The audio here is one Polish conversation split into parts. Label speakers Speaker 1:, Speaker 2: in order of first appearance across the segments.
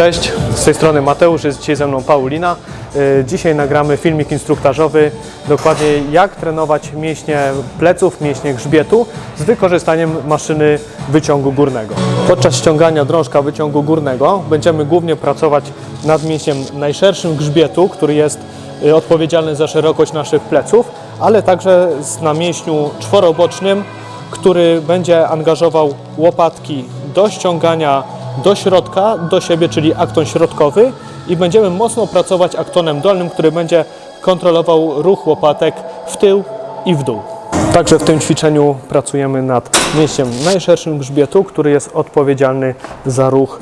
Speaker 1: Cześć, z tej strony Mateusz, jest dzisiaj ze mną Paulina. Y, Dzisiaj nagramy filmik instruktażowy, dokładnie jak trenować mięśnie pleców, mięśnie grzbietu z wykorzystaniem maszyny wyciągu górnego. Podczas ściągania drążka wyciągu górnego będziemy głównie pracować nad mięśniem najszerszym grzbietu, który jest y, odpowiedzialny za szerokość naszych pleców, ale także na mięśniu czworobocznym, który będzie angażował łopatki do ściągania do środka, do siebie, czyli akton środkowy i będziemy mocno pracować aktonem dolnym, który będzie kontrolował ruch łopatek w tył i w dół. Także w tym ćwiczeniu pracujemy nad mięśniem najszerszym grzbietu, który jest odpowiedzialny za ruch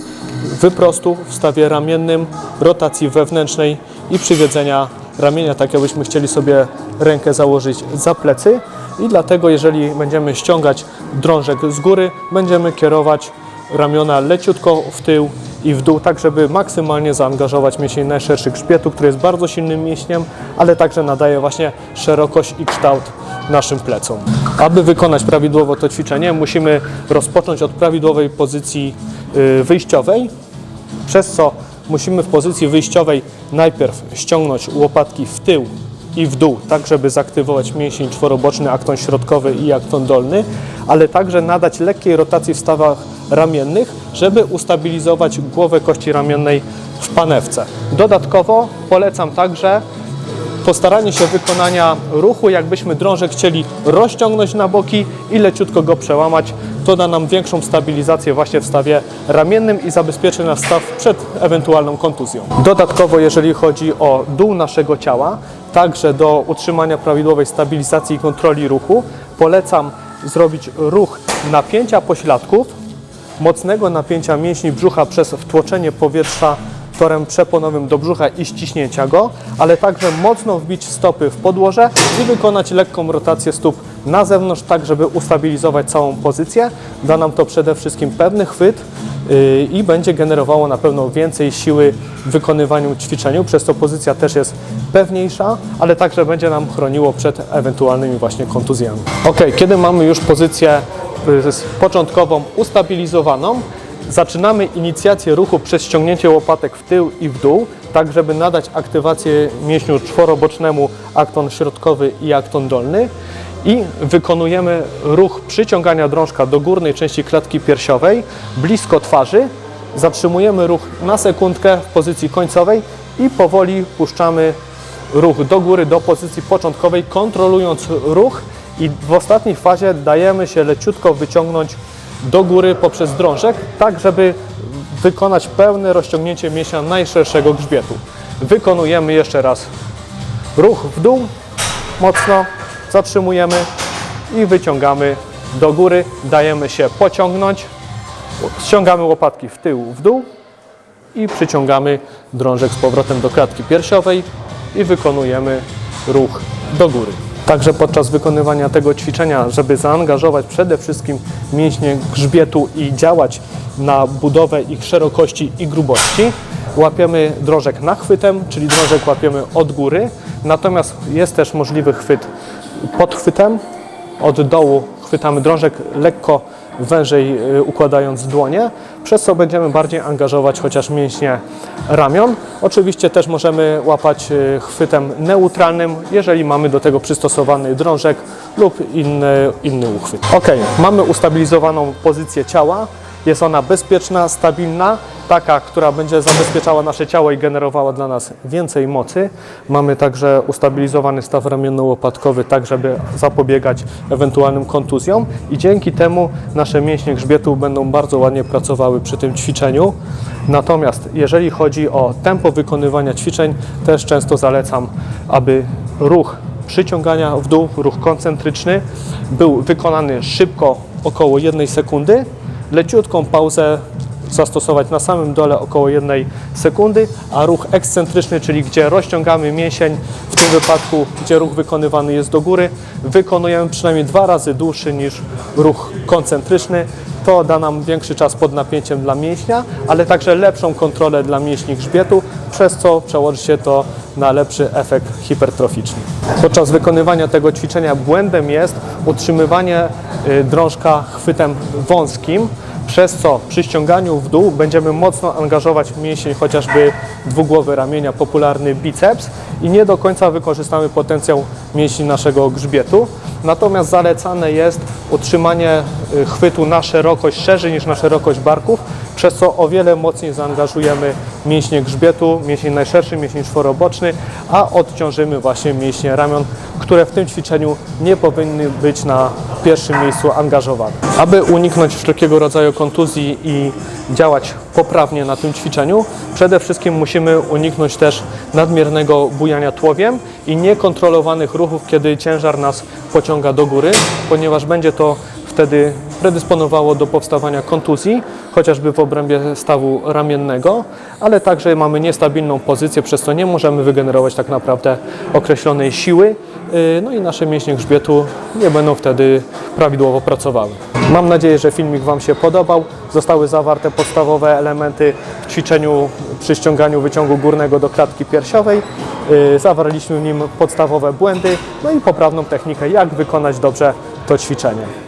Speaker 1: wyprostu w stawie ramiennym, rotacji wewnętrznej i przywiedzenia ramienia, tak jakbyśmy chcieli sobie rękę założyć za plecy. I dlatego, jeżeli będziemy ściągać drążek z góry, będziemy kierować ramiona leciutko w tył i w dół, tak żeby maksymalnie zaangażować mięsień najszerszy grzbietu, który jest bardzo silnym mięśniem, ale także nadaje właśnie szerokość i kształt naszym plecom. Aby wykonać prawidłowo to ćwiczenie, musimy rozpocząć od prawidłowej pozycji y, wyjściowej, przez co musimy w pozycji wyjściowej najpierw ściągnąć łopatki w tył i w dół, tak żeby zaktywować mięsień czworoboczny, akton środkowy i akton dolny, ale także nadać lekkiej rotacji w stawach ramiennych, żeby ustabilizować głowę kości ramiennej w panewce. Dodatkowo polecam także postaranie się wykonania ruchu, jakbyśmy drążek chcieli rozciągnąć na boki i leciutko go przełamać. To da nam większą stabilizację właśnie w stawie ramiennym i zabezpieczy nas staw przed ewentualną kontuzją. Dodatkowo, jeżeli chodzi o dół naszego ciała, także do utrzymania prawidłowej stabilizacji i kontroli ruchu, polecam zrobić ruch napięcia pośladków, mocnego napięcia mięśni brzucha przez wtłoczenie powietrza torem przeponowym do brzucha i ściśnięcia go, ale także mocno wbić stopy w podłoże i wykonać lekką rotację stóp na zewnątrz, tak żeby ustabilizować całą pozycję. Da nam to przede wszystkim pewny chwyt yy, i będzie generowało na pewno więcej siły w wykonywaniu ćwiczeniu, przez to pozycja też jest pewniejsza, ale także będzie nam chroniło przed ewentualnymi właśnie kontuzjami. Ok, kiedy mamy już pozycję y, początkową ustabilizowaną, Zaczynamy inicjację ruchu przez ściągnięcie łopatek w tył i w dół, tak żeby nadać aktywację mięśniu czworobocznemu, akton środkowy i akton dolny. I wykonujemy ruch przyciągania drążka do górnej części klatki piersiowej, blisko twarzy. Zatrzymujemy ruch na sekundkę w pozycji końcowej i powoli puszczamy ruch do góry, do pozycji początkowej, kontrolując ruch i w ostatniej fazie dajemy się leciutko wyciągnąć do góry poprzez drążek, tak żeby wykonać pełne rozciągnięcie mięśnia najszerszego grzbietu. Wykonujemy jeszcze raz ruch w dół, mocno zatrzymujemy i wyciągamy do góry, dajemy się pociągnąć, ściągamy łopatki w tył, w dół i przyciągamy drążek z powrotem do klatki piersiowej i wykonujemy ruch do góry. Także podczas wykonywania tego ćwiczenia, żeby zaangażować przede wszystkim mięśnie grzbietu i działać na budowę ich szerokości i grubości, łapiemy drążek nachwytem, czyli drążek łapiemy od góry, natomiast jest też możliwy chwyt pod chwytem, od dołu chwytamy drążek lekko wężej y, układając dłonie, przez co będziemy bardziej angażować chociaż mięśnie ramion. Oczywiście też możemy łapać y, chwytem neutralnym, jeżeli mamy do tego przystosowany drążek lub inny, inny uchwyt. Ok, mamy ustabilizowaną pozycję ciała. Jest ona bezpieczna, stabilna, taka, która będzie zabezpieczała nasze ciało i generowała dla nas więcej mocy. Mamy także ustabilizowany staw ramienno-łopatkowy, tak żeby zapobiegać ewentualnym kontuzjom i dzięki temu nasze mięśnie grzbietu będą bardzo ładnie pracowały przy tym ćwiczeniu. Natomiast jeżeli chodzi o tempo wykonywania ćwiczeń, też często zalecam, aby ruch przyciągania w dół, ruch koncentryczny, był wykonany szybko, około jednej sekundy, leciutką pauzę zastosować na samym dole około jednej sekundy, a ruch ekscentryczny, czyli gdzie rozciągamy mięsień, w tym wypadku, gdzie ruch wykonywany jest do góry, wykonujemy przynajmniej dwa razy dłuższy niż ruch koncentryczny. To da nam większy czas pod napięciem dla mięśnia, ale także lepszą kontrolę dla mięśni grzbietu, przez co przełoży się to na lepszy efekt hipertroficzny. Podczas wykonywania tego ćwiczenia błędem jest utrzymywanie y, drążka chwytem wąskim, przez co przy ściąganiu w dół będziemy mocno angażować mięsień chociażby dwugłowy ramienia, popularny biceps i nie do końca wykorzystamy potencjał mięśni naszego grzbietu. Natomiast zalecane jest utrzymanie y, chwytu na szerokość szerzej niż na szerokość barków, przez co o wiele mocniej zaangażujemy mięśnie grzbietu, mięsień najszerszy, mięsień czworoboczny, a odciążymy właśnie mięśnie ramion, które w tym ćwiczeniu nie powinny być na pierwszym miejscu angażowane. Aby uniknąć wszelkiego rodzaju kontuzji i działać poprawnie na tym ćwiczeniu, przede wszystkim musimy uniknąć też nadmiernego bujania tłowiem i niekontrolowanych ruchów, kiedy ciężar nas pociąga do góry, ponieważ będzie to wtedy predysponowało do powstawania kontuzji, chociażby w obrębie stawu ramiennego, ale także mamy niestabilną pozycję, przez co nie możemy wygenerować tak naprawdę określonej siły, yy, no i nasze mięśnie grzbietu nie będą wtedy prawidłowo pracowały. Mam nadzieję, że filmik Wam się podobał. Zostały zawarte podstawowe elementy w ćwiczeniu przy ściąganiu wyciągu górnego do klatki piersiowej. Yy, Zawarliśmy w nim podstawowe błędy, no i poprawną technikę, jak wykonać dobrze to ćwiczenie.